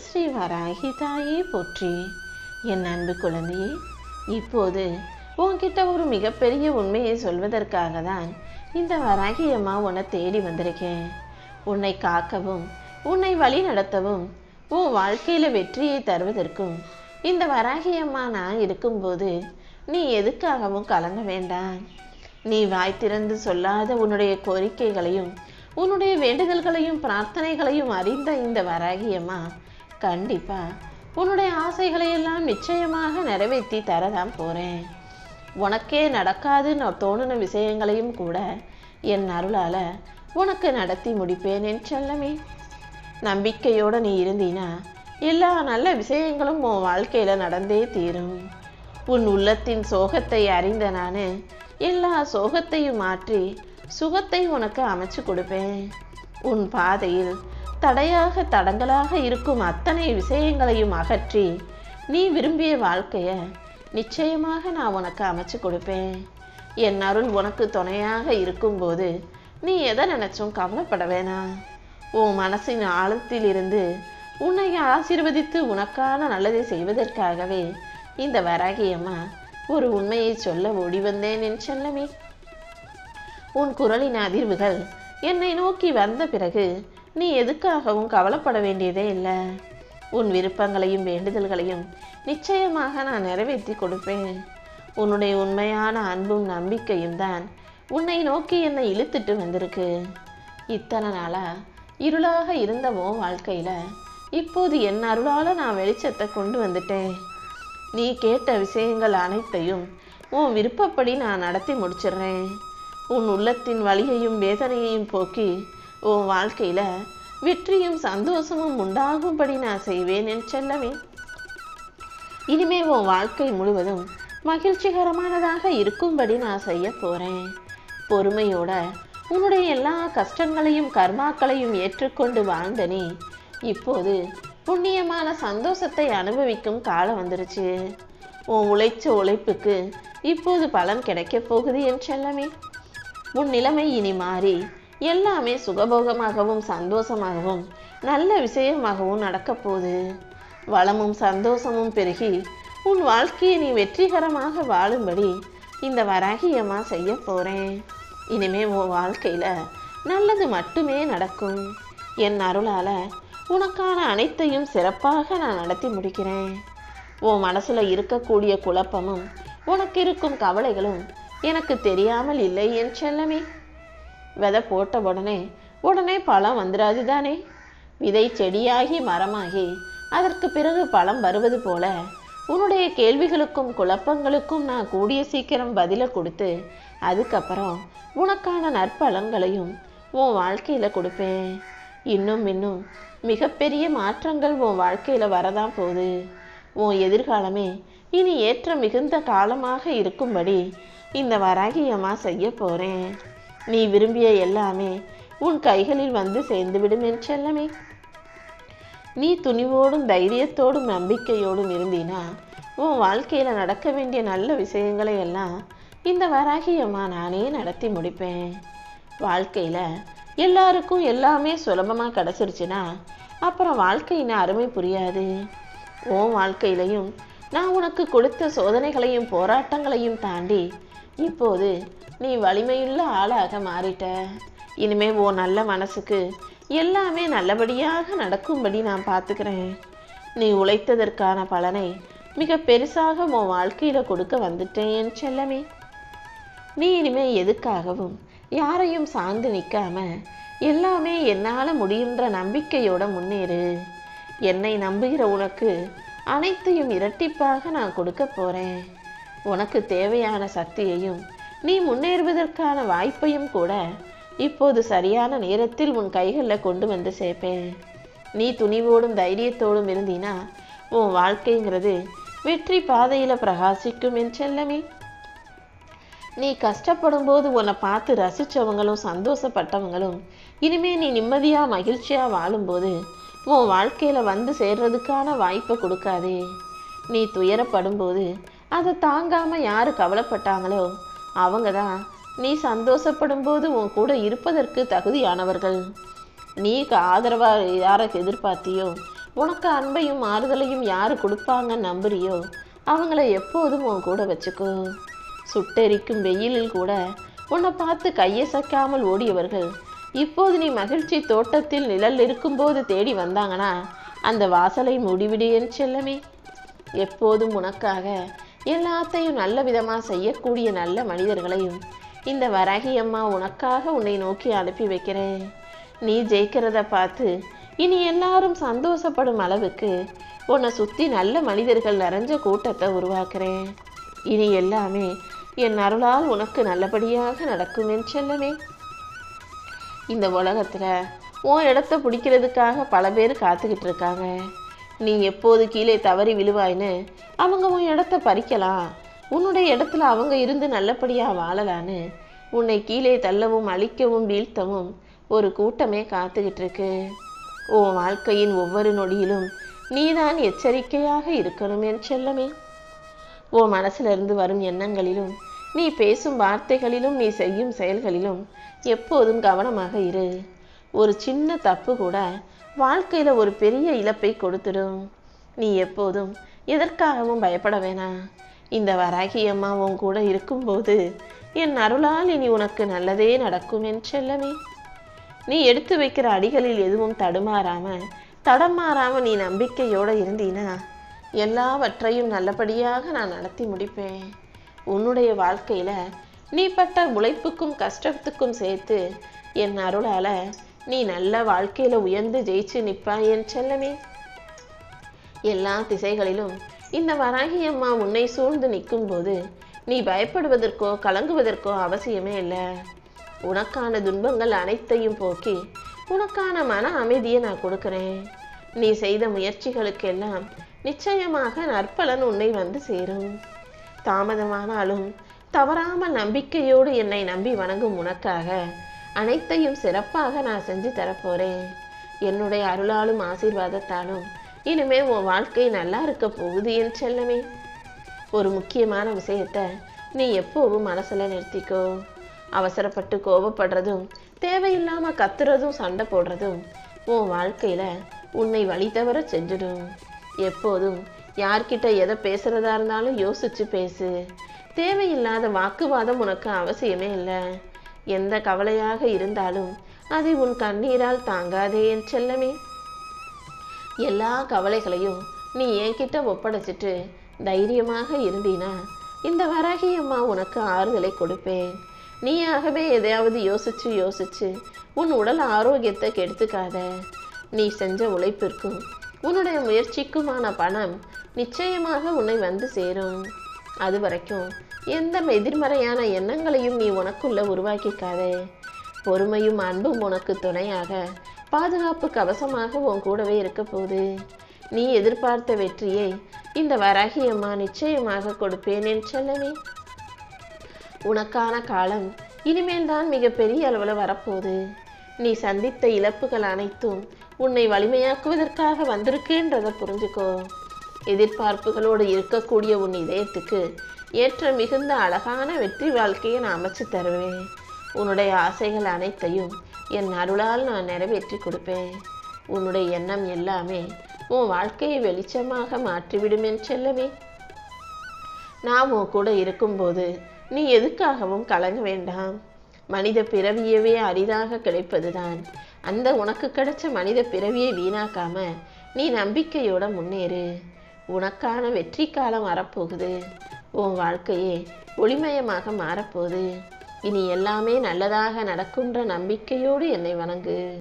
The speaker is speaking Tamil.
ஸ்ரீ வராகி தாயே போற்றி. என் அன்பு குழந்தையே இப்போது உன்கிட்ட ஒரு மிகப்பெரிய உண்மையை சொல்வதற்காக தான் இந்த வராகி அம்மா உன்னை தேடி வந்திருக்கேன். உன்னை காக்கவும் உன்னை வழி நடத்தவும் உன் வாழ்க்கையில் வெற்றியை தருவதற்கும் இந்த வராகி அம்மா நான் இருக்கும்போது நீ எதுக்காகவும் கலங்க வேண்டாம். நீ வாய் திறந்து சொல்லாத உன்னுடைய கோரிக்கைகளையும் உன்னுடைய வேண்டுதல்களையும் பிரார்த்தனைகளையும் அறிந்த இந்த வராகியம்மா கண்டிப்பா. உன்னுடைய ஆசைகளை எல்லாம் நிச்சயமாக நிறைவேற்றி தரதான் போறேன். உனக்கே நடக்காதுன்னு தோணுன விஷயங்களையும் கூட என் அருளால உனக்கு நடத்தி முடிப்பேன் என் செல்லமே. நம்பிக்கையோட நீ இருந்தீனா எல்லா நல்ல விஷயங்களும் உன் வாழ்க்கையில நடந்தே தீரும். உன் உள்ளத்தின் சோகத்தை அறிந்த நான் எல்லா சோகத்தையும் மாற்றி சுகத்தை உனக்கு அமைச்சு கொடுப்பேன். உன் பாதையில் தடையாக தடங்களாக இருக்கும் அத்தனை விஷயங்களையும் அகற்றி நீ விரும்பிய வாழ்க்கையை நிச்சயமாக நான் உனக்கு அமைச்சு கொடுப்பேன். என் அருள் உனக்கு துணையாக இருக்கும்போது நீ எதை நினைச்சும் கவலைப்பட வேணாம். உன் மனசின் ஆழத்திலிருந்து உன்னை ஆசீர்வதித்து உனக்கான நல்லதை செய்வதற்காகவே இந்த வராகியம்மா ஒரு உண்மையை சொல்ல ஓடி வந்தேன் என் செல்லமே. உன் குரலின் அதிர்வுகள் என்னை நோக்கி வந்த பிறகு நீ எதுக்காகவும் கவலைப்பட வேண்டியதே இல்லை. உன் விருப்பங்களையும் வேண்டுதல்களையும் நிச்சயமாக நான் நிறைவேற்றி கொடுப்பேன். உன்னுடைய உண்மையான அன்பும் நம்பிக்கையும் தான் உன்னை நோக்கி என்னை இழுத்துட்டு வந்திருக்கு. இத்தனை நாளா இருளாக இருந்தவோ வாழ்க்கையில் இப்போது என் அருளால் நான் வெளிச்சத்தை கொண்டு வந்துட்டேன். நீ கேட்ட விஷயங்கள் அனைத்தையும் உன் விருப்பப்படி நான் நடத்தி முடிச்சிடுறேன். உன் உள்ளத்தின் வலியையும் வேதனையையும் போக்கி உன் வாழ்க்கையில வெற்றியும் சந்தோஷமும் உண்டாகும்படி நான் செய்வேன் என் செல்லவே. இனிமே உன் வாழ்க்கை முழுவதும் மகிழ்ச்சிகரமானதாக இருக்கும்படி நான் செய்ய போறேன். பொறுமையோட உன்னுடைய எல்லா கஷ்டங்களையும் கர்மாக்களையும் ஏற்றுக்கொண்டு வாழ்ந்த நீ இப்போது புண்ணியமான சந்தோஷத்தை அனுபவிக்கும் காலம் வந்துருச்சு. உன் உழைச்ச உழைப்புக்கு இப்போது பலன் கிடைக்கப் போகுது என் செல்லமே உன் நிலைமை இனி மாறி எல்லாமே சுகபோகமாகவும் சந்தோஷமாகவும் நல்ல விஷயமாகவும் நடக்கப்போகுது வளமும் சந்தோஷமும் பெருகி உன் வாழ்க்கையை நீ வெற்றிகரமாக வாழும்படி இந்த வராகியம்மா செய்ய போறேன். இனிமே உன் வாழ்க்கையில் நல்லது மட்டுமே நடக்கும். என் அருளால் உனக்கான அனைத்தையும் சிறப்பாக நான் நடத்தி முடிக்கிறேன். உன் மனசில் இருக்கக்கூடிய குழப்பமும் உனக்கு இருக்கும் கவலைகளும் எனக்கு தெரியாமல் இல்லை என் செல்லமே. விதை போட்ட உடனே உடனே பழம் வந்துடாது தானே? விதை செடியாகி மரமாகி அதற்கு பிறகு பழம் வருவது போல உன்னுடைய கேள்விகளுக்கும் குழப்பங்களுக்கும் நான் கூடிய சீக்கிரம் பதிலை கொடுத்து அதுக்கப்புறம் உனக்கான நற்பழங்களையும் உன் வாழ்க்கையில் கொடுப்பேன். இன்னும் இன்னும் மிகப்பெரிய மாற்றங்கள் உன் வாழ்க்கையில் வரதான் போகுது. உன் எதிர்காலமே இனி ஏற்ற மிகுந்த காலமாக இருக்கும்படி இந்த வராகியம்மா செய்ய போகிறேன் நீ விரும்பிய எல்லாமே உன் கைகளில் வந்து சேர்ந்துவிடும் என் செல்லமே. நீ துணிவோடும் தைரியத்தோடும் நம்பிக்கையோடும் இருந்தீனா உன் வாழ்க்கையில் நடக்க வேண்டிய நல்ல விஷயங்களை எல்லாம் இந்த வராகியம்மா நானே நடத்தி முடிப்பேன். வாழ்க்கையில் எல்லாருக்கும் எல்லாமே சுலபமாக கிடச்சிருச்சுன்னா அப்புறம் வாழ்க்கையின் அருமை புரியாது. உன் வாழ்க்கையிலையும் நான் உனக்கு கொடுத்த சோதனைகளையும் போராட்டங்களையும் தாண்டி இப்போது நீ வலிமையுள்ள ஆளாக மாறிட்ட. இனிமே ஓ நல்ல மனசுக்கு எல்லாமே நல்லபடியாக நடக்கும்படி நான் பார்த்துக்கிறேன். நீ உழைத்ததற்கான பலனை மிக பெருசாக உன் வாழ்க்கையில் கொடுக்க வந்துட்டேன் செல்லமே. நீ இனிமே எதுக்காகவும் யாரையும் சார்ந்து நிற்காம எல்லாமே என்னால் முடியுன்ற நம்பிக்கையோட முன்னேறு. என்னை நம்புகிற உனக்கு அனைத்தையும் இரட்டிப்பாக நான் கொடுக்க போகிறேன் உனக்கு தேவையான சக்தியையும் நீ முன்னேறுவதற்கான வாய்ப்பையும் கூட இப்போது சரியான நேரத்தில் உன் கைகளில் கொண்டு வந்து சேர்ப்பேன். நீ துணிவோடும் தைரியத்தோடும் இருந்தினா உன் வாழ்க்கைங்கிறது வெற்றி பாதையில் பிரகாசிக்கும் என் செல்லமே. நீ கஷ்டப்படும் போது உன்னை பார்த்து ரசித்தவங்களும் சந்தோஷப்பட்டவங்களும் இனிமே நீ நிம்மதியாக மகிழ்ச்சியாக வாழும்போது உன் வாழ்க்கையில் வந்து சேர்றதுக்கான வாய்ப்பை கொடுக்காதே. நீ துயரப்படும் போது அதை தாங்காமல் யார் கவலைப்பட்டாங்களோ அவங்க தான் நீ சந்தோஷப்படும் போது உன் கூட இருப்பதற்கு தகுதியானவர்கள். நீ ஆதரவாக யாரை எதிர்பார்த்தியோ உனக்கு அன்பையும் ஆறுதலையும் யார் கொடுப்பாங்கன்னு நம்புறியோ அவங்கள எப்போதும் உன் கூட வச்சுக்கோ. சுட்டெரிக்கும் வெயிலில் கூட உன்னை பார்த்து கையசைக்காமல் ஓடியவர்கள் இப்போது நீ மகிழ்ச்சி தோட்டத்தில் நிழல் இருக்கும்போது தேடி வந்தாங்கன்னா அந்த வாசலை முடிவிடு என் செல்லமே. எப்போதும் உனக்காக எல்லாத்தையும் நல்ல விதமாக செய்யக்கூடிய நல்ல மனிதர்களையும் இந்த வராகி அம்மா உனக்காக உன்னை நோக்கி அனுப்பி வைக்கிறேன். நீ ஜெயிக்கிறத பார்த்து இனி எல்லாரும் சந்தோஷப்படும் அளவுக்கு உன்னை சுற்றி நல்ல மனிதர்கள் நிறைஞ்ச கூட்டத்தை உருவாக்குறேன். இனி எல்லாமே என் அருளால் உனக்கு நல்லபடியாக நடக்கும் என் செல்லமே. இந்த உலகத்தில் உன் இடத்த பிடிக்கிறதுக்காக பல பேர் காத்துக்கிட்டு இருக்காங்க. நீ எப்போது கீழே தவறி விழுவாய்ன்னு அவங்க உன் இடத்த பறிக்கலாம். உன்னுடைய இடத்துல அவங்க இருந்து நல்லபடியாக வாழலான்னு உன்னை கீழே தள்ளவும் அழிக்கவும் வீழ்த்தவும் ஒரு கூட்டமே காத்துக்கிட்டு இருக்கு உன் வாழ்க்கையின் ஒவ்வொரு நொடியிலும் நீதான் எச்சரிக்கையாக இருக்கணும் என் செல்லமே. உன் மனசிலிருந்து வரும் எண்ணங்களிலும் நீ பேசும் வார்த்தைகளிலும் நீ செய்யும் செயல்களிலும் எப்போதும் கவனமாக இரு. ஒரு சின்ன தப்பு கூட வாழ்க்கையில் ஒரு பெரிய இழப்பை கொடுத்துடும். நீ எப்போதும் எதற்காகவும் பயப்பட வேணாம். இந்த வராகி அம்மா உன் கூட இருக்கும்போது என் அருளால் இனி உனக்கு நல்லதே நடக்கும் என் செல்லமே. நீ எடுத்து வைக்கிற அடிகளில் எதுவும் தடுமாறாம தடமாறாம நீ நம்பிக்கையோடு இருந்தீனா எல்லாவற்றையும் நல்லபடியாக நான் நடத்தி முடிப்பேன். உன்னுடைய வாழ்க்கையில் நீ பட்ட உழைப்புக்கும் கஷ்டத்துக்கும் சேர்த்து என் அருளால் நீ நல்ல வாழ்க்கையில உயர்ந்து ஜெயிச்சு நிற்பாய் என் செல்லமே. எல்லா திசைகளிலும் இந்த வராகி அம்மா உன்னை சூழ்ந்து நிற்கும் போது நீ பயப்படுவதற்கோ கலங்குவதற்கோ அவசியமே இல்லை. உனக்கான துன்பங்கள் அனைத்தையும் போக்கி உனக்கான மன அமைதியை நான் கொடுக்கிறேன். நீ செய்த முயற்சிகளுக்கெல்லாம் நிச்சயமாக நற்பலன் உன்னை வந்து சேரும். தாமதமானாலும் தவறாமல் நம்பிக்கையோடு என்னை நம்பி வணங்கும் உனக்காக அனைத்தையும் சிறப்பாக நான் செஞ்சு தரப்போறேன். என்னுடைய அருளாலும் ஆசீர்வாதத்தாலும் இனிமே உன் வாழ்க்கை நல்லா இருக்க போகுது என் செல்லமே. ஒரு முக்கியமான விஷயத்த நீ எப்போவும் மனசில் நிறுத்திக்கோ. அவசரப்பட்டு கோபப்படுறதும் தேவையில்லாமல் கத்துறதும் சண்டை போடுறதும் உன் வாழ்க்கையில் உன்னை வழி தவற செஞ்சிடும். எப்போதும் யார்கிட்ட எதை பேசுகிறதா இருந்தாலும் யோசிச்சு பேசு. தேவையில்லாத வாக்குவாதம் உனக்கு அவசியமே இல்லை. எந்த கவலையாக இருந்தாலும் அதை உன் கண்ணீரால் தாங்காதே என் செல்லமே. எல்லா கவலைகளையும் நீ என்கிட்ட ஒப்படைச்சிட்டு தைரியமாக இருந்தீனா இந்த வராகி அம்மா உனக்கு ஆறுதலை கொடுப்பேன். நீயாகவே எதையாவது யோசிச்சு யோசிச்சு உன் உடல் ஆரோக்கியத்தை கெடுத்துக்காத. நீ செஞ்ச உழைப்பிற்கும் உன்னுடைய முயற்சிக்குமான பணம் நிச்சயமாக உன்னை வந்து சேரும். அது வரைக்கும் எந்த எதிர்மறையான எண்ணங்களையும் நீ உனக்குள்ள உருவாக்கிக்காதே. பொறுமையும் அன்பும் உனக்கு துணையாக பாதுகாப்பு கவசமாக உன் கூடவே இருக்க போகுது. நீ எதிர்பார்த்த வெற்றியை இந்த வராகி அம்மா நிச்சயமாக கொடுப்பேன் என் உனக்கான காலம் இனிமேல் தான் மிகப்பெரிய அளவில் வரப்போகுது. நீ சந்தித்த இழப்புகள் அனைத்தும் உன்னை வலிமையாக்குவதற்காக வந்திருக்குன்றதை புரிஞ்சுக்கோ. எதிர்பார்ப்புகளோடு இருக்கக்கூடிய உன் இதயத்துக்கு ஏற்ற மிகுந்த அழகான வெற்றி வாழ்க்கையை நான் அமைச்சு தருவேன். உன்னுடைய ஆசைகள் அனைத்தையும் என் அருளால் நான் நிறைவேற்றி கொடுப்பேன். உன்னுடைய எண்ணம் எல்லாமே உன் வாழ்க்கையை வெளிச்சமாக மாற்றிவிடும் என் நான் உன் கூட இருக்கும்போது நீ எதுக்காகவும் கலங்க வேண்டாம். மனித பிறவியவே அரிதாக கிடைப்பதுதான். அந்த உனக்கு கிடைச்ச மனித பிறவியை வீணாக்காம நீ நம்பிக்கையோட முன்னேறு. உனக்கான வெற்றி காலம் வரப்போகுது. உன் வாழ்க்கையே ஒளிமயமாக மாறப்போகுது. இனி எல்லாமே நல்லதாக நடக்குன்ற நம்பிக்கையோடு என்னை வணங்கு.